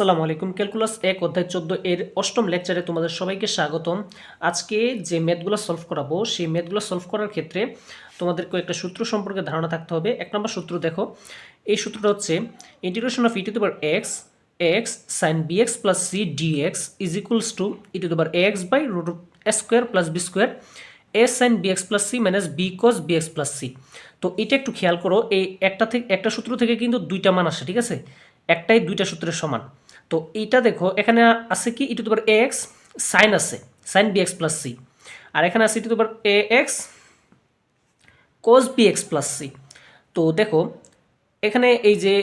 আসসালামু আলাইকুম। ক্যালকুলাস এক, অধ্যায় চোদ্দ এর অষ্টম লেকচারে তোমাদের সবাইকে স্বাগতম। আজকে যে ম্যাথগুলো সলভ করাবো, সেই ম্যাথগুলো সলভ করার ক্ষেত্রে তোমাদেরকে একটা সূত্র সম্পর্কে ধারণা থাকতে হবে। এক নম্বর সূত্র দেখো, এই সূত্রটা হচ্ছে integration of e to power x x sine b x plus c d x is equals to e to power x by root square plus b square a sine b x plus c minus b cos b x plus c তো এটা একটু খেয়াল করো, এই একটা থেকে, একটা সূত্র থেকে কিন্তু দুইটা মান আসে, ঠিক আছে? একটাই দুইটা সূত্রের সমান। তো এইটা দেখো, এখানে আছে কি? ইটু তোমার এক্স সাইন আছে sine b x plus c আর এখানে আছে ইটু তোমার a x cos b x plus c তো দেখো, এখানে এই যে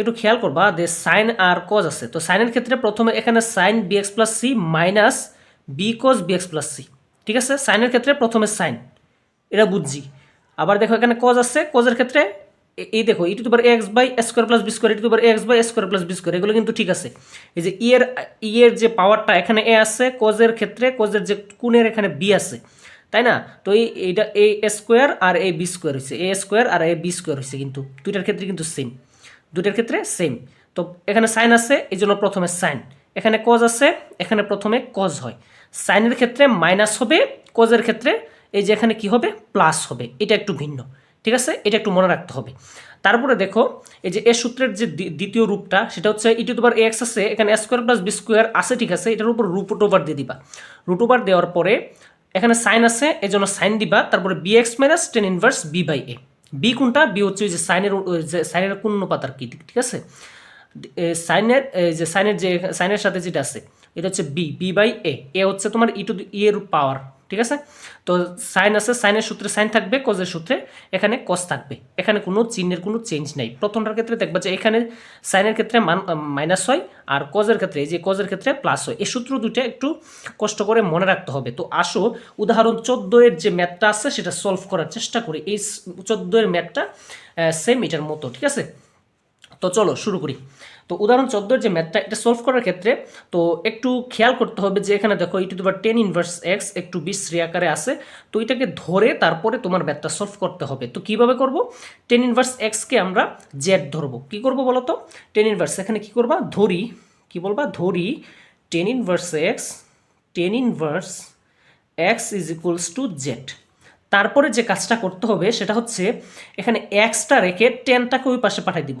একটু খেয়াল করবা যে সাইন আর কজ আছে। তো সাইনের ক্ষেত্রে প্রথমে এখানে sine b x plus c minus b cos b x plus c ঠিক আছে? সাইনের ক্ষেত্রে প্রথমে সাইন এটা বুঝছি। আবার দেখো এখানে কজ আছে কজের ক্ষেত্রে এই দেখো e to power x by square plus b square e to power x by square plus b square এগুলো কিন্তু ঠিক আছে। এই যে ইয়ের ইয়ের যে পাওয়ারটা এখানে এ আছে কজের ক্ষেত্রে কজের যে কোণের এখানে বি আছে, তাই না? তো এই, এইটা এ স্কোয়ার আর এ বি স্কোয়ার হয়েছে এ স্কোয়ার আর এ বি স্কোয়ার হয়েছে কিন্তু, দুইটার ক্ষেত্রে কিন্তু সেম দুইটার ক্ষেত্রে সেম তো এখানে সাইন আছে, এই জন্য প্রথমে সাইন এখানে কজ আছে, এখানে প্রথমে কজ হয়। সাইনের ক্ষেত্রে মাইনাস হবে কজের ক্ষেত্রে এই যে এখানে কি হবে? প্লাস হবে, এটা একটু ভিন্ন। ঠিক আছে? এটা একটু মনে রাখতে হবে। তারপরে দেখো, এই যে এ সূত্রের যে দ্বি- দ্বিতীয় রূপটা, সেটা হচ্ছে ই টু তোমার এক্স আছে, এখানে স্কোয়ার প্লাস বি স্কোয়ার আছে, ঠিক আছে? এটার উপর রুট ওভার দিয়ে দিবা। রুট ওভার দেওয়ার পরে এখানে সাইন আছে এই জন্য সাইন দিবা। তারপরে b x minus tan inverse b by a b কোনটা? বি হচ্ছে যে সাইনের সাইনের কোন অনুপাত আর কি, ঠিক আছে? সাইনের যে সাইনের যে, সাইনের সাথে যেটা আছে, এটা হচ্ছে b b by a a হচ্ছে তোমার ই টু পাওয়ার ঠিক আছে? তো সাইন আছে সাইনের সূত্রে সাইন থাকবে কজের সূত্রে এখানে কস থাকবে। এখানে কোনো চিহ্নের কোনো চেঞ্জ নেই। প্রথমটার ক্ষেত্রে দেখবা যে এখানে সাইনের ক্ষেত্রে মান মাইনাস হয়, আর কজের ক্ষেত্রে, এই যে কজের ক্ষেত্রে প্লাস হয়। এই সূত্র দুটো একটু কষ্ট করে মনে রাখতে হবে। তো আসো, উদাহরণ চোদ্দ এর যে ম্যাথটা আছে, সেটা সলভ করার চেষ্টা করি। এই চোদ্দ এর ম্যাথটা সেম এটার মতো, ঠিক আছে? তো চলো, শুরু করি। তো উদাহরণ চোদ্দোর যে ম্যাথটা এটা সলভ করার ক্ষেত্রে, তো একটু খেয়াল করতে হবে যে এখানে দেখো e to the tan inverse x একটু বিশ্রী আকারে আছে, তো এটাকে ধরে তারপরে তোমার ম্যাথটা সলভ করতে হবে। তো কীভাবে করব? টেন ইনভার্স এক্সকে আমরা জেড ধরবো। কি করব বলো তো টেন ইনভার্স এখানে কি করবা? ধরি, কি বলবা? ধরি tan inverse x tan inverse x is equals to z তারপরে যে কাজটা করতে হবে সেটা হচ্ছে, এখানে এক্সটা রেখে টেনটাকে ওই পাশে পাঠিয়ে দিব।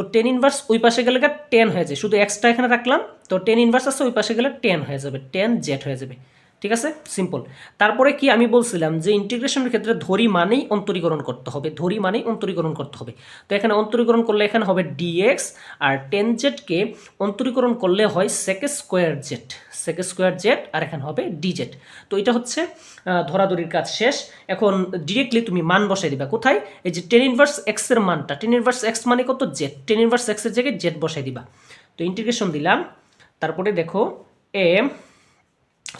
তো টেন ইনভার্স ওই পাশে গেলে টেন হয়ে যায়। শুধু এক্সট্রা এখানে রাখলাম, তো টেন ইনভার্স আছে, ওই পাশে গেলে টেন হয়ে যাবে টেন জেড হয়ে যাবে। ঠিক আছে? সিম্পল তারপরে কি আমি বলছিলাম যে ইন্টিগ্রেশনের ক্ষেত্রে ধরি মানেই অন্তরীকরণ করতে হবে, ধরি মানেই অন্তরীকরণ করতে হবে। তো এখানে অন্তরীকরণ করলে এখানে হবে ডিএক্স আর টেন জেডকে অন্তরীকরণ করলে হয় sec square z sec square z আর এখানে হবে ডি জেড তো এটা হচ্ছে ধরাধরির কাজ শেষ। এখন ডিরেক্টলি তুমি মান বসাই দিবা। কোথায়? এই যে টেন ইনভার্স এক্সের মানটা। টেন ইনভার্স এক্স মানে কত? জেড টেন ইনভার্স এক্সের জায়গায় জেড বসাই দিবা। তো ইন্টিগ্রেশন দিলাম। তারপরে দেখো M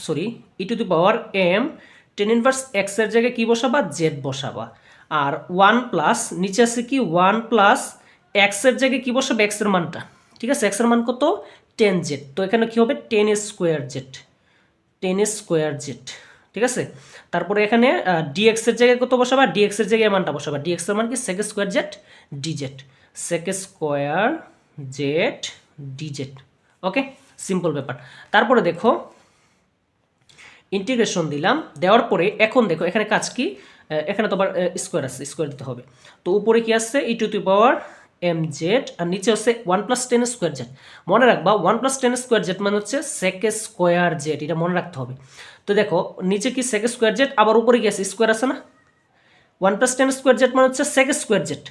sorry e to the power M ten inverse এক্সের জায়গায় কী বসাবা? জেড বসাবা। আর ওয়ান প্লাস নিচে আছে কি? ওয়ান প্লাস এক্সের জায়গায় কী বসাবে? এক্সের মানটা। ঠিক আছে? এক্সের মান কত? টেন জেড তো এখানে কী হবে? Tan square z tan square z ঠিক আছে? তারপরে এখানে ডিএক্সের জায়গায় কত বসাবা? ডিএক্সের জায়গায় মানটা বসাবা। ডিএক্সের মান কি? Sec square z d z sec square z d z okay simple ব্যাপার। তারপরে দেখো ইন্টিগ্রেশন দিলাম, দেওয়ার পরে এখন দেখো এখানে কাজ কি? এখানে তো আবার স্কোয়ার আছে স্কোয়ার দিতে হবে। তো উপরে কি আসছে e to to power M z আর নিচে হচ্ছে one plus tan square z মনে রাখবা one plus tan square z মানে হচ্ছে সেক স্কোয়ার জেড এটা মনে রাখতে হবে। তো দেখো, নিচে কি সেক স্কোয়ার জেড আবার উপরে কি আছে? স্কোয়ার আছে না? One plus tan square z মানে হচ্ছে সেক স্কোয়ার জেড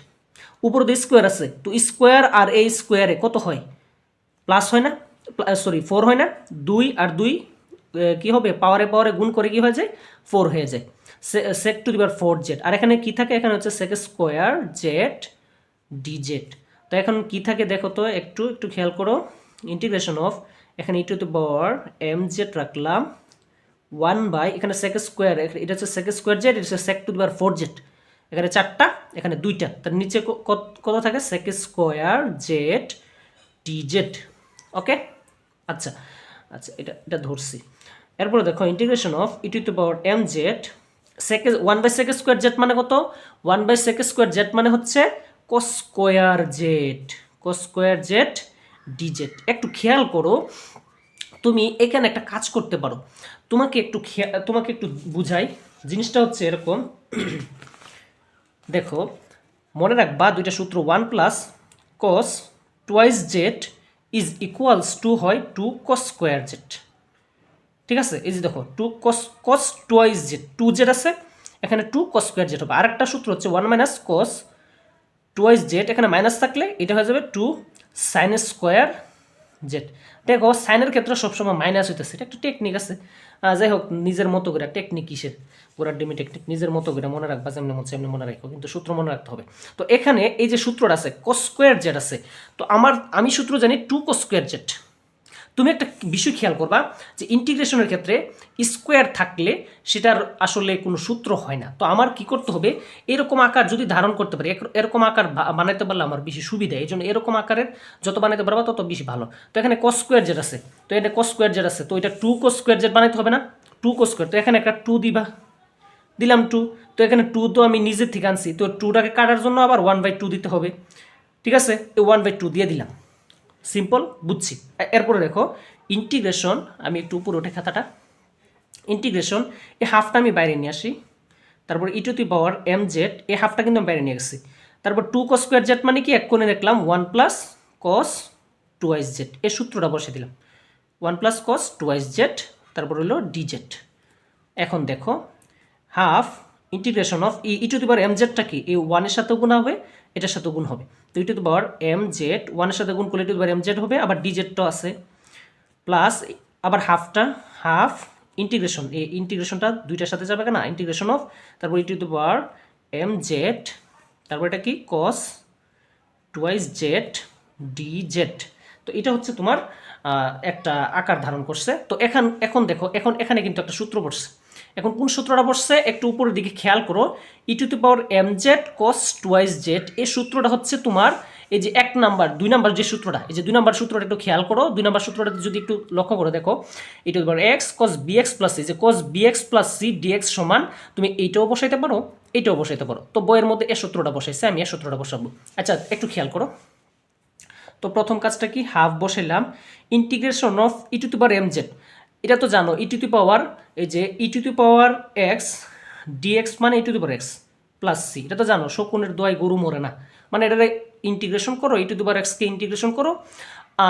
উপরে তো স্কোয়ার আছে, তো স্কোয়ার আর এই স্কোয়ারে কত হয়? প্লাস হয় না? সরি ফোর হয় না? দুই আর দুই কি হবে? পাওয়ারে পাওয়ারে গুণ করে কি হয়ে যায়? ফোর হয়ে যায়। সেক টু দিবার ফোর জেড আর এখানে কি থাকে? এখানে হচ্ছে sec square z d z তো এখন কি থাকে দেখো তো? একটু একটু খেয়াল করো। ইন্টিগ্রেশন অফ এখানে e to to power M z রাখলাম। ওয়ান বাই এখানে সেক স্কোয়ার এটা হচ্ছে সেক স্কোয়ার জেড এটা হচ্ছে সেক টু দিবার ফোর জেড এখানে চারটা, এখানে দুইটা। তার নিচে কত থাকে? Sec square z d z okay আচ্ছা। আচ্ছা এটা এটা ধরছি। এরপরে দেখো integration of e to power M z sec one by sec square z মানে কত? One by sec square z মানে হচ্ছে cos square z cos square z d z একটু খেয়াল করো, তুমি এখানে একটা কাজ করতে পারো। তোমাকে একটু তোমাকে একটু বুঝাই। জিনিসটা হচ্ছে এরকম, দেখো, মনে রাখবা দুইটা সূত্র one plus cos twice z is equals to হয় টু কস স্কোয়ার জেড ঠিক আছে? এই যে দেখো two cos cos twice z two z আছে, এখানে টু কস স্কোয়ার জেড হবে। আরেকটা সূত্র হচ্ছে one minus cos twice z এখানে মাইনাস থাকলে এটা হয়ে যাবে টু সাইন স্কোয়ার জেড দেখো সাইনের ক্ষেত্রে সবসময় মাইনাস হইতেছে। এটা একটা টেকনিক আছে। যাই হোক, নিজের মতো করে টেকনিক কিসের? পুরা ডিমি টেকনিক নিজের মতো করে মনে রাখবা, যেমনি মন সেমনি মনে রাখো, কিন্তু সূত্র মনে রাখতে হবে। তো এখানে এই যে সূত্রটা আছে কস স্কোয়ার জেড আছে, তো আমার, আমি সূত্র জানি টু কস স্কোয়ার জেড তুমি একটা বিষয় খেয়াল করবা যে ইন্টিগ্রেশনের ক্ষেত্রে স্কোয়ার থাকলে সেটার আসলে কোনো সূত্র হয় না। তো আমার কি করতে হবে? এরকম আকার যদি ধারণ করতে পারি এরকম আকার বা- বানাইতে পারলে আমার বেশি সুবিধা এই জন্য এরকম আকারের যত বানাইতে পারবা তত বেশি ভালো। তো এখানে কস স্কোয়ার জেড আছে। তো এটা কস স্কোয়ার জেড আছে। তো এটা টু কস স্কোয়ার জেড বানাইতে হবে না? টু কো স্কোয়ার তো এখানে একটা টু দিবা। দিলাম টু তো এখানে টু তো আমি নিজের থেকে আনছি। তো টুটাকে কাটার জন্য আবার ওয়ান বাই টু দিতে হবে। ঠিক আছে? ওয়ান বাই টু দিয়ে দিলাম। সিম্পল বুঝছি। এরপরে দেখো ইন্টিগ্রেশন আমি একটু উপরে ওঠে খাতাটা। ইন্টিগ্রেশন এই হাফটা আমি বাইরে নিয়ে আসি। তারপর e to the power M z এই হাফটা কিন্তু আমি বাইরে নিয়ে গেছি। তারপর টু কস স্কোয়ার জেড মানে কি? এক কোণে দেখলাম one plus cos twice z এই সূত্রটা বসে দিলাম। One plus cos twice z তারপর হলো ডি জেড এখন দেখো half integration of e to the power M জেডটা কি? এই ওয়ানের সাথে গুণ হবে এটার সাথে গুণ হবে। তো e to the power m z ওয়ানের সাথে গুণ করলে to the power m z হবে, আবার ডি জেডটাও আছে। প্লাস আবার হাফটা হাফ ইন্টিগ্রেশন এই ইন্টিগ্রেশনটা দুইটার সাথে যাবে না ইন্টিগ্রেশন অফ তারপর e to the power m z তারপর এটা কি? Cos twice z d z তো এটা হচ্ছে তোমার একটা আকার ধারণ করছে। তো এখন এখন দেখো, এখন এখানে কিন্তু একটা সূত্র পড়ছে। এখন কোন সূত্রটা বসছে? একটু উপরের দিকে খেয়াল করো। E to the power m z cos twice z এই সূত্রটা হচ্ছে তোমার এই যে এক নাম্বার, দুই নাম্বার যে সূত্রটা, এই যে দুই নাম্বার সূত্রটা একটু খেয়াল করো। দুই নাম্বার সূত্রটা যদি একটু লক্ষ্য করে দেখো e to the power x cos b x plus c যে cos b x plus c dx সমান, তুমি এইটাও বসাইতে পারো, এইটাও বসাইতে পারো। তো বইয়ের মধ্যে এ সূত্রটা বসাইছে, আমি এ সূত্রটা বসাবো। আচ্ছা একটু খেয়াল করো। তো প্রথম কাজটা কি? Half বসাইলাম। Integration of e to the power m z এটা তো জানো ই টু পাওয়ার এই যে e to the power x dx মানে e to power x plus c এটা তো জানো, শকুনের দোয়াই গরু মরে না। মানে এটা ইন্টিগ্রেশন করো ই টু দি পাওয়ার এক্সকে ইন্টিগ্রেশন করো,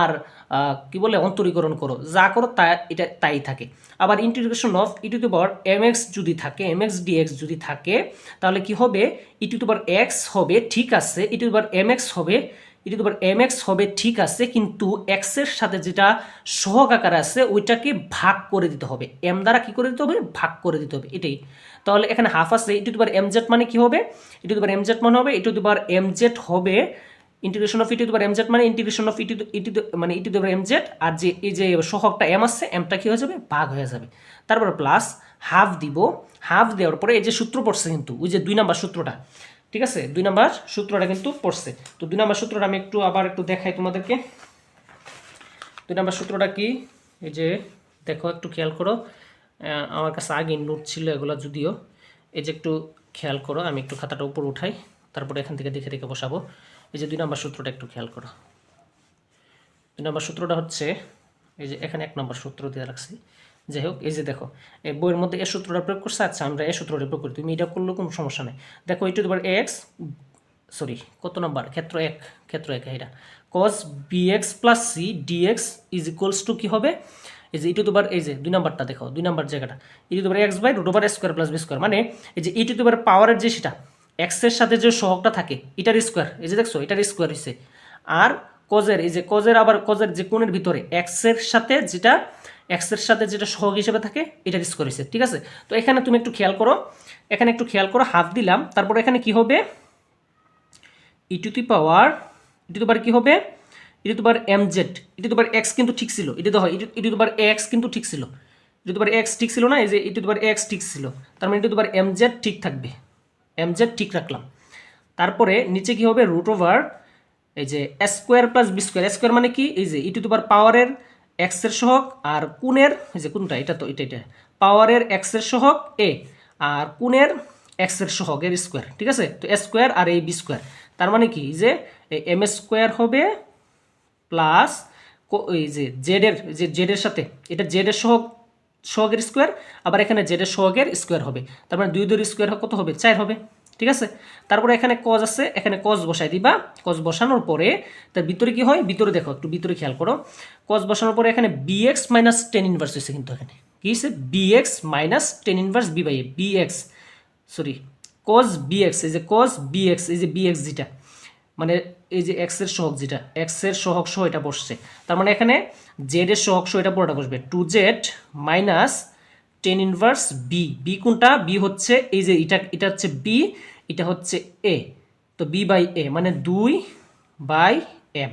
আর কি বলে, অন্তরীকরণ করো। যা করো তা, এটা তাই থাকে। আবার integration of e to power m x যদি থাকে এম এক্স ডিএক্স যদি থাকে, তাহলে কি হবে? ই টু পাওয়ার এক্স হবে, ঠিক আছে e to power m x হবে ই টু এম এক্স হবে, ঠিক আছে, কিন্তু এক্সের সাথে যেটা সহগ আকার আছে, ওইটাকে ভাগ করে দিতে হবে। এম দ্বারা কি করে দিতে হবে? ভাগ করে দিতে হবে, এটাই। তাহলে এখানে হাফ আছে ই টু এম জেড মানে কি হবে? ই টু এম জেড মানে হবে ই টু এম জেড হবে integration of e to m z মানে ইন্টিগ্রেশন অফ ই টু মানে ই টু এম জেড আর যে, এই যে সহকটা এম আছে এমটা কি হয়ে যাবে? ভাগ হয়ে যাবে। তারপর প্লাস হাফ দিব হাফ দেওয়ার পরে এই যে সূত্র পড়ছে কিন্তু, ওই যে দুই নাম্বার সূত্রটা ঠিক আছে? দুই নাম্বার সূত্রটা কিন্তু পড়ছে। তো দুই নাম্বার সূত্রটা আমি একটু আবার একটু দেখাই তোমাদেরকে। দুই নাম্বার সূত্রটা কি? এই যে দেখো, একটু খেয়াল করো। আমার কাছে আগে নোট ছিল এগুলো যদিও। এই যে একটু খেয়াল করো, আমি একটু খাতাটা উপর উঠাই, তারপরে এখান থেকে দেখে দেখে বসাবো। এই যে দুই নাম্বার সূত্রটা একটু খেয়াল করো। দুই নম্বর সূত্রটা হচ্ছে, এই যে এখানে এক নম্বর সূত্র দিয়ে রাখছি। যাই হোক, এই যে দেখো, এই বইয়ের মধ্যে এ সূত্রটা প্রয়োগ করছে আচ্ছা আমরা এ সূত্রটা প্রয়োগ করি, তুমি এটা করলেও কোনো সমস্যা নেই। দেখো এই টু দেবার এক্স সরি কত নম্বর? ক্ষেত্র এক ক্ষেত্র এক এটা cos b x plus c dx is equals to কী হবে? এই যে ই টু দুবার এই যে, দুই নাম্বারটা দেখো, দুই নাম্বার জায়গাটা। ই টু দুবার x by root over square plus b square মানে এই যে ই টু দুবার পাওয়ারের যে সেটা এক্সের সাথে যে সহগটা থাকে, এটার স্কোয়ার এই যে দেখছ, এটার স্কোয়ার হয়েছে আর কজের এই যে কজের আবার কজের যে কোণের ভিতরে এক্সের সাথে যেটা এক্সের সাথে যেটা সহগ হিসেবে থাকে এটা স্কোয়ার হয়েছে ঠিক আছে তো এখানে তুমি একটু খেয়াল করো এখানে একটু খেয়াল করো হাফ দিলাম তারপর এখানে কি হবে ই টু পাওয়ার ই টু কি হবে e to m z e to x কিন্তু ঠিক ছিল e to e to the power x কিন্তু ঠিক ছিল ই টু এক্স ঠিক ছিল না এই যে ই টু এক্স ঠিক ছিল তার মানে ই টু এম জেড ঠিক থাকবে এম জেড ঠিক রাখলাম তারপরে নিচে কি হবে রুট ওভার এই যে square plus b square square মানে কি এই যে ইটু টু পাওয়ার পাওয়ারের এক্সের সহগ আর কোণের যে কোনটা এটা তো, এটা এটা, পাওয়ারের এক্সের সহগ এ আর কোণের এক্সের সহগের স্কোয়ার ঠিক আছে? তো এ স্কোয়ার আর এই বি স্কোয়ার তার মানে কি? যে এম স্কোয়ার হবে প্লাস এই যে জেডের যে জেডের সাথে, এটা জেডের সহগ, সহগের স্কোয়ার আবার এখানে জেডের সহগের স্কোয়ার হবে, তার মানে দুই দুই স্কোয়ার কত হবে? চার হবে। ঠিক আছে? তারপরে এখানে কজ আছে, এখানে কজ বসাই দিবা। কজ বসানোর পরে, তার ভিতরে কি হয়? ভিতরে দেখো, একটু ভিতরে খেয়াল করো। কজ বসানোর পরে এখানে বিএক্স মাইনাস টেন ইনভার্স হয়েছে কিন্তু এখানে। কি হয়েছে? Bx minus tan inverse b by a bx sorry cos bx এই যে কজ বিএক্স এই যে বিএক্স যেটা মানে এই যে এক্সের সহগ যেটা এক্সের সহগ সহ এটা বসছে। তার মানে এখানে জেড এর সহগ সহ এটা পুরোটা বসবে। Two z minus tan inverse b b কোনটা? বি হচ্ছে এই যে এটা এটা হচ্ছে বি এটা হচ্ছে এ তো বি বাই এ মানে দুই বাই এম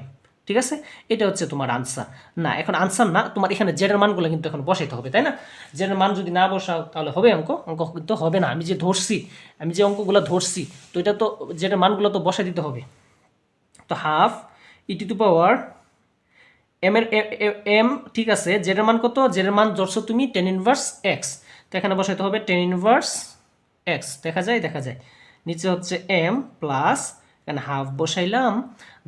ঠিক আছে? এটা হচ্ছে তোমার আনসার না, এখন আনসার না, তোমার এখানে জেডের মানগুলো কিন্তু এখন বসাইতে হবে, তাই না? জেডের মান যদি না বসাও, তাহলে হবে অঙ্ক? অঙ্ক কিন্তু হবে না। আমি যে ধরছি, আমি যে অঙ্কগুলো ধরছি, তো এটা তো জেডের মানগুলো তো বসাই দিতে হবে। তো half e to power m এর এম ঠিক আছে জেডের মান কত? জেডের মান ধরছো তুমি টেন ইনভার্স এক্স তো এখানে বসাইতে হবে টেন ইনভার্স এক্স দেখা যায় দেখা যায়। নিচে হচ্ছে এম প্লাস এখানে হাফ বসাইলাম।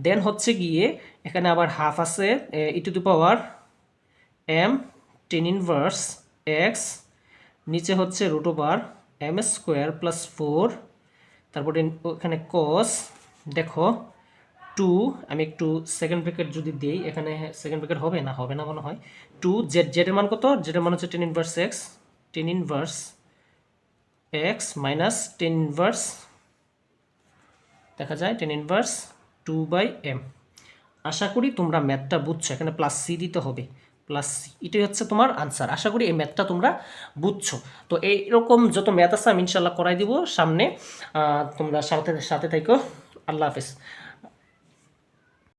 দেন হচ্ছে গিয়ে এখানে আবার হাফ আছে e to the power m tan inverse x নিচে হচ্ছে root over m square plus four তারপরে ওখানে কস দেখো টু আমি একটু সেকেন্ড ব্রেকেট যদি দিই, এখানে সেকেন্ড ব্রেকেট হবে না? হবে না মনে হয়। টু জেড জেডের মান কত? জেডের মান হচ্ছে tan inverse x tan inverse x minus tan inverse দেখা যায় tan inverse two by m আশা করি তোমরা ম্যাথটা বুঝছ, এখানে প্লাস সি দিতে হবে। প্লাস সি এটাই হচ্ছে তোমার আনসার আশা করি এই ম্যাথটা তোমরা বুঝছ। তো এইরকম যত ম্যাথ আছে, আমি ইনশাল্লাহ করাই দিব। সামনে তোমরা সাথে সাথে থাকো আল্লাহ হাফেজ।